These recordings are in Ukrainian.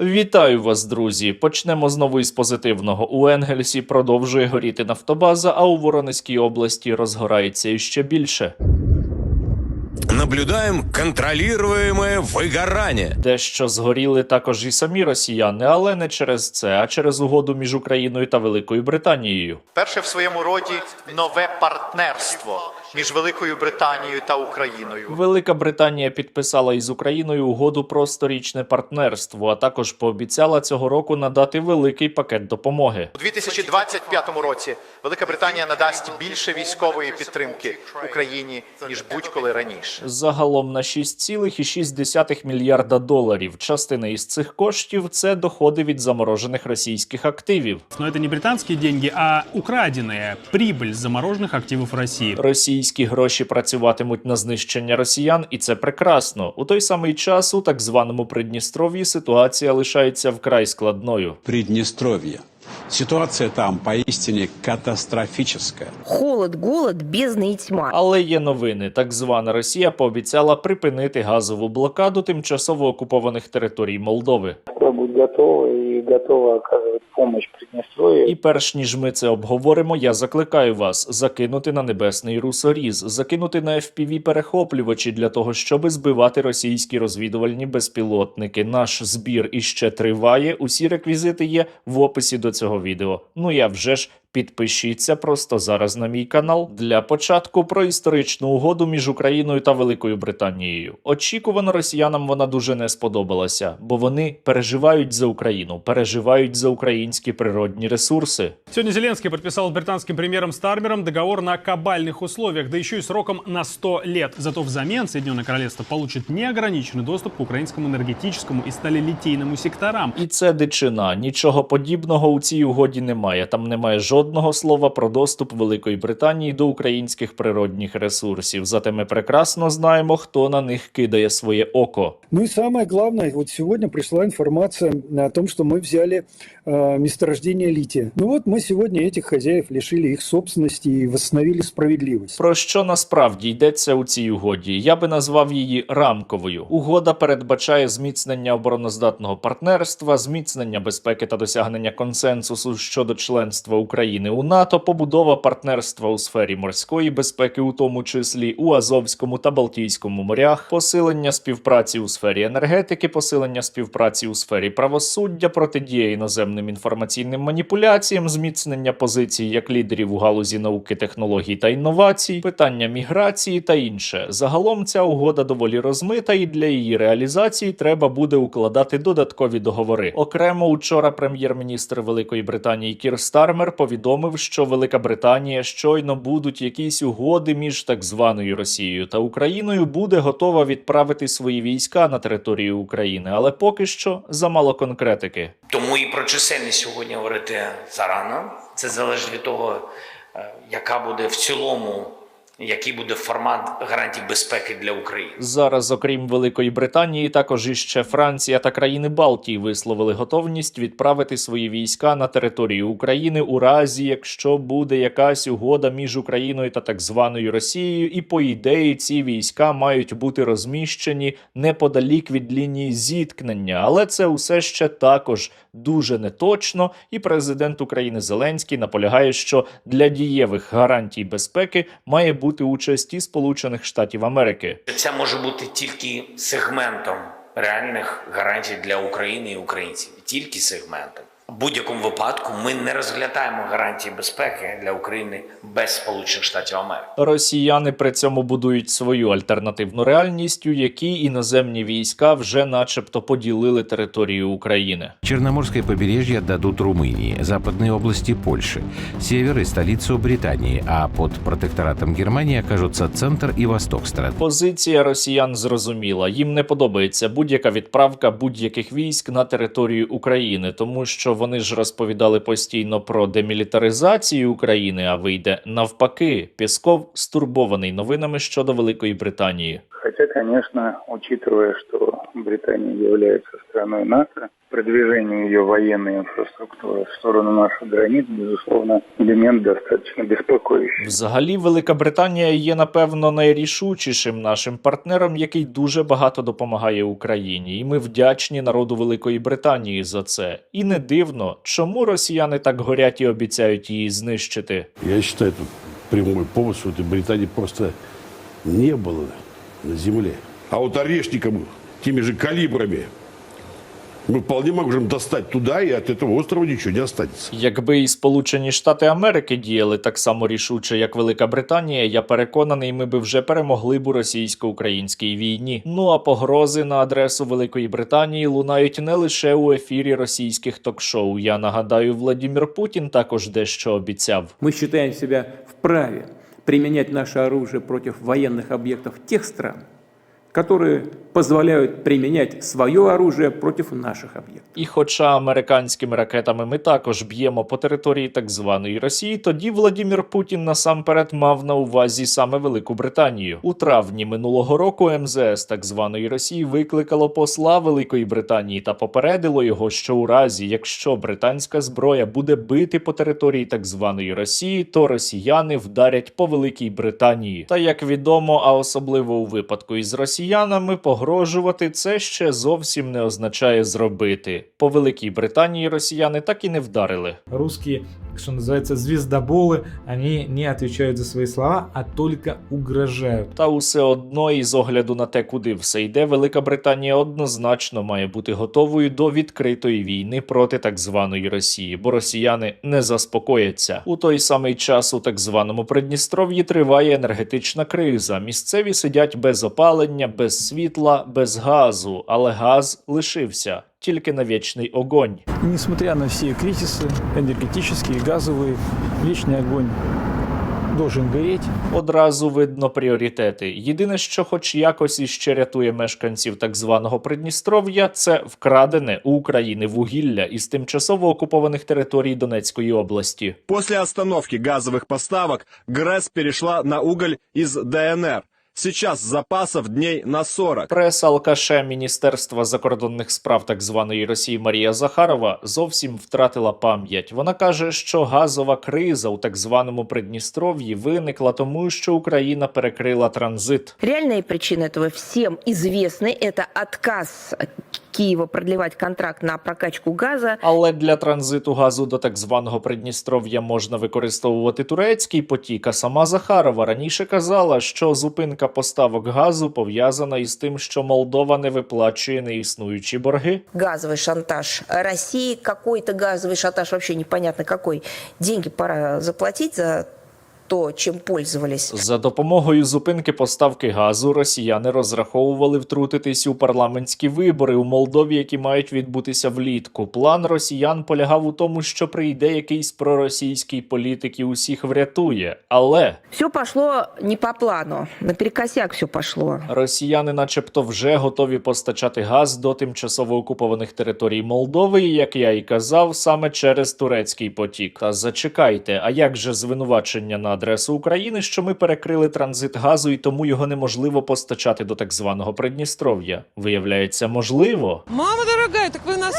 Вітаю вас, друзі! Почнемо знову із позитивного. У Енгельсі продовжує горіти нафтобаза, а у Воронезькій області розгорається іще більше. Наблюдаем контролируемое выгорание. Дещо згоріли також і самі росіяни, але не через це, а через угоду між Україною та Великою Британією. Перше в своєму роді нове партнерство між Великою Британією та Україною. Велика Британія підписала із Україною угоду про сторічне партнерство, а також пообіцяла цього року надати великий пакет допомоги. У 2025 році Велика Британія надасть більше військової підтримки Україні ніж будь-коли раніше. Загалом на 6,6 мільярда доларів. Частина із цих коштів це доходи від заморожених російських активів. Но это не британские деньги, а украденная прибыль с замороженных активов России. Російські гроші працюватимуть на знищення росіян, і це прекрасно. У той самий час у так званому Придністров'ї ситуація лишається вкрай складною. Приднестровье. Ситуация там поистине катастрофическая. Холод, голод, бездна и тьма. Але є новини. Так звана Росія пообіцяла припинити газову блокаду тимчасово окупованих територій Молдови. Москва будет готова и готова оказувати помощь Приднестровью. І перш ніж ми це обговоримо, я закликаю вас закинути на небесний русоріз, закинути на fpv перехоплювачі для того, щоби збивати російські розвідувальні безпілотники. Наш збір іще триває. Усі реквізити є в описі до цього відео. Ну я вже ж. Підпишіться просто зараз на мій канал. Для початку про історичну угоду між Україною та Великою Британією. Очікувано росіянам вона дуже не сподобалася, бо вони переживають за Україну, переживають за українські природні ресурси. Сегодня Зеленский подписал с британским премьером Стармером договор на кабальных условиях, да еще и сроком на 100 лет. Зато взамен Соединенное Королевство получит неограниченный доступ к украинскому энергетическому и сталелитейному секторам. І це дичина. Нічого подібного у цій угоді немає. Там немає жодного слова про доступ Великої Британії до українських природних ресурсів. Зате ми прекрасно знаємо, хто на них кидає своє око. Ну и самое главное, вот сегодня пришла информация о том, что мы взяли э, месторождение лития. Ну вот мы сегодня этих хозяев лишили их собственности и восстановили справедливость. Про що насправді йдеться у цій угоді? Я би назвав її рамковою. Угода передбачає зміцнення обороноздатного партнерства, зміцнення безпеки та досягнення консенсусу щодо членства України у НАТО, побудова партнерства у сфері морської безпеки, у тому числі у Азовському та Балтійському морях, посилення співпраці у сфері енергетики, посилення співпраці у сфері правосуддя, протидія іноземним інформаційним маніпуляціям, зміцнення позицій як лідерів у галузі науки, технологій та інновацій, питання міграції та інше. Загалом ця угода доволі розмита, і для її реалізації треба буде укладати додаткові договори. Окремо учора прем'єр-міністр Великої Британії Кір Стармер повідомив, що Велика Британія щойно будуть якісь угоди між так званою Росією та Україною, буде готова відправити свої війська на територію України, але поки що замало конкретики. Тому і про чисельність сьогодні говорити зарано. Це залежить від того, е, яка буде в цілому, який буде формат гарантій безпеки для України. Зараз, окрім Великої Британії, також іще Франція та країни Балтії висловили готовність відправити свої війська на територію України у разі, якщо буде якась угода між Україною та так званою Росією, і по ідеї ці війська мають бути розміщені неподалік від лінії зіткнення. Але це усе ще також дуже неточно. І президент України Зеленський наполягає, що для дієвих гарантій безпеки має бути участь участі Сполучених Штатів Америки. Це може бути тільки сегментом реальних гарантій для України і українців. Тільки сегментом. В будь-якому випадку ми не розглядаємо гарантії безпеки для України без Сполучених Штатів Америки. Росіяни при цьому будують свою альтернативну реальність, у якій іноземні війська вже, начебто, поділили територію України. Черноморское побережье отдадут Румынии, западные области Польши, север и столицу Британии, а под протекторатом Германии окажутся центр и восток страны. Позиція росіян зрозуміла. Їм не подобається будь-яка відправка будь-яких військ на територію України, тому що вони ж розповідали постійно про демілітаризацію України, а вийде навпаки. Пісков стурбований новинами щодо Великої Британії. Хотя, конечно, учитывая, что Британия является страной НАТО, продвижению ее военной инфраструктуры в сторону наших границ, безусловно, элемент достаточно беспокоящий. Взагалі, Велика Британія є напевно найрішучішим нашим партнером, який дуже багато допомагає Україні, і ми вдячні народу Великої Британії за це. І не дивно, чому росіяни так горять і обіцяють її знищити. Я вважаю, тут прямой повод, этой просто не було на землі. А от орешником, тими же калибрами, мы вполне можем достать туда, и от этого острова ничего не останется. Якби і Сполучені Штати Америки діяли так само рішуче, як Велика Британія, я переконаний, ми би вже перемогли б у російсько-українській війні. Ну а погрози на адресу Великої Британії лунають не лише у ефірі російських ток-шоу. Я нагадаю, Владімір Путін також дещо обіцяв. Мы считаем себя вправе применять наше оружие против военных объектов тех стран, которые позволяют применять свое оружие против наших объектов. І хоча американськими ракетами ми також б'ємо по території так званої Росії, тоді Владімір Путін насамперед мав на увазі саме Велику Британію. У травні минулого року МЗС так званої Росії викликало посла Великої Британії та попередило його, що у разі, якщо британська зброя буде бити по території так званої Росії, то росіяни вдарять по Великій Британії. Та як відомо, а особливо у випадку із росіянами, погрожувати це ще зовсім не означає зробити. По Великій Британії росіяни так і не вдарили. Русские, что называется, звездоболы, они не отвечают за свои слова, а только угрожают. Та усе одно, і з огляду на те, куди все йде, Велика Британія однозначно має бути готовою до відкритої війни проти так званої Росії, бо росіяни не заспокояться. У той самий час у так званому Придністров'ї триває енергетична криза. Місцеві сидять без опалення, без світла, без газу, але газ лишився. Тільки на вічний огонь. И несмотря на все кризисы энергетические, газовые, вечный огонь должен гореть. Одразу видно пріоритети. Єдине, що хоч якось іще рятує мешканців так званого Придністров'я, це вкрадене у України вугілля із тимчасово окупованих територій Донецької області. После остановки газовых поставок ГРЭС перешла на уголь из ДНР. Сейчас запасов дней на 40. Прес-алкаше Міністерства закордонних справ так званої Росії Марія Захарова зовсім втратила пам'ять. Вона каже, що газова криза у так званому Придністров'ї виникла тому, що Україна перекрила транзит. Реальные причины этого всем известны. Это отказ Киева продлевать контракт на прокачку газа. Але для транзиту газу до так званого Придністров'я можна використовувати турецький потік. А сама Захарова раніше казала, що зупинка поставок газу пов'язана із тим, що Молдова не виплачує неіснуючі борги. Газовый шантаж России, какой-то газовый шантаж, вообще непонятно какой. Деньги пора заплатить за то, чем пользовались. За допомогою зупинки поставки газу росіяни розраховували втрутитись у парламентські вибори у Молдові, які мають відбутися влітку. План росіян полягав у тому, що прийде якийсь проросійський політик і усіх врятує. Але Все пошло не по плану, наперекосяк все пошло. Росіяни, начебто, вже готові постачати газ до тимчасово окупованих територій Молдови, і, як я і казав, саме через турецький потік. Та зачекайте, а як же звинувачення на адресу України, що ми перекрили транзит газу і тому його неможливо постачати до так званого Придністров'я? Виявляється, можливо. Мама дорогая, так вы нас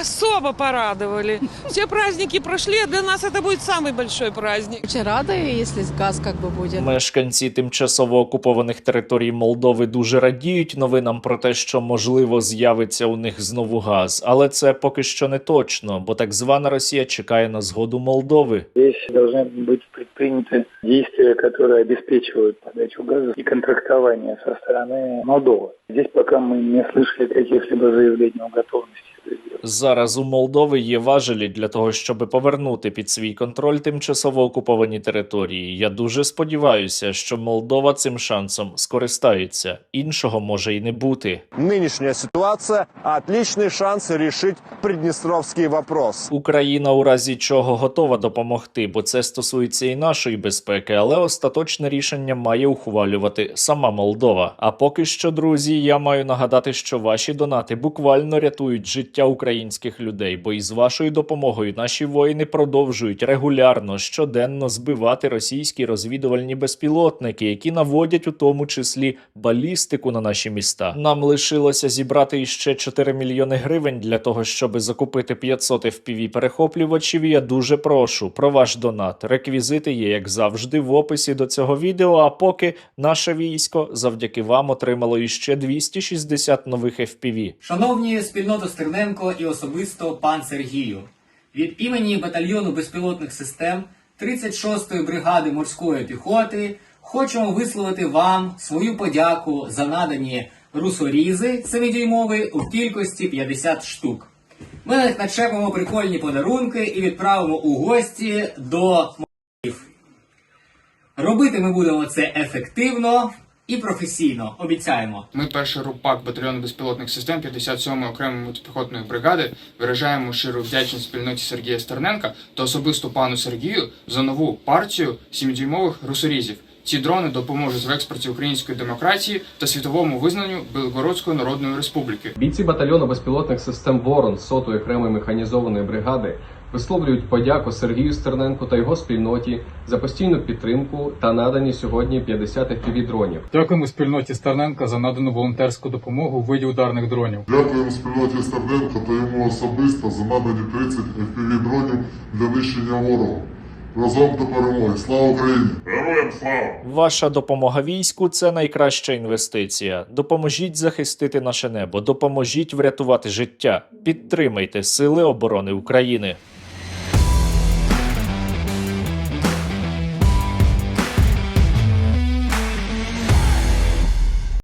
особо порадовали. Все праздники прошли, а для нас это будет самый большой праздник. Очень рада, если газ как бы будет. Мешканці тимчасово окупованих територій Молдови дуже радіють новинам про те, що можливо з'явиться у них знову газ, але це поки що не точно, бо так звана Росія чекає на згоду Молдови. Здесь должны быть предприняты действия, которые обеспечивают подачу газа и контрактование со стороны Молдовы. Здесь пока мы не слышали каких-либо заявлений о готовности это сделать. Зараз у Молдови є важелі для того, щоб повернути під свій контроль тимчасово окуповані території. Я дуже сподіваюся, що Молдова цим шансом скористається. Іншого може й не бути. Нынешняя ситуация – отличный шанс решить приднестровский вопрос. Україна у разі чого готова допомогти, бо це стосується і нашої безпеки, але остаточне рішення має ухвалювати сама Молдова. А поки що, друзі, я маю нагадати, що ваші донати буквально рятують життя життя українських людей. Бо із вашою допомогою наші воїни продовжують регулярно щоденно збивати російські розвідувальні безпілотники, які наводять у тому числі балістику на наші міста. Нам лишилося зібрати іще 4 мільйони гривень для того, щоб закупити 500 fpv перехоплювачів. Я дуже прошу про ваш донат. Реквізити є, як завжди, в описі до цього відео. А поки наше військо завдяки вам отримало іще 260 нових FPV. Шановні спільнота Стерненко і особисто пан Сергію, від імені батальйону безпілотних систем 36-ї бригади морської піхоти хочемо висловити вам свою подяку за надані русорізи 7-дюймові у кількості 50 штук. Ми на них начепимо прикольні подарунки і відправимо у гості до м***ів. Робити ми будемо це ефективно і професійно. Обіцяємо. Ми перший РУПАК батальйону безпілотних систем 57-ї окремої мотопіхотної бригади виражаємо щиру вдячність спільноті Сергія Стерненка та особисто пану Сергію за нову партію 7-дюймових русорізів. Ці дрони допоможуть в експорті української демократії та світовому визнанню Білгородської Народної Республіки. Бійці батальйону безпілотних систем Ворон сотої окремої механізованої бригади висловлюють подяку Сергію Стерненку та його спільноті за постійну підтримку та надані сьогодні 50 fpv дронів. Дякуємо спільноті Стерненка за надану волонтерську допомогу у виді ударних дронів. Дякуємо спільноті Стерненка та йому особисто за надані 30 FPV дронів для нищення ворога. Разом до перемоги. Слава Україні! Героям слава! Ваша допомога війську це найкраща інвестиція. Допоможіть захистити наше небо, допоможіть врятувати життя. Підтримайте Сили оборони України.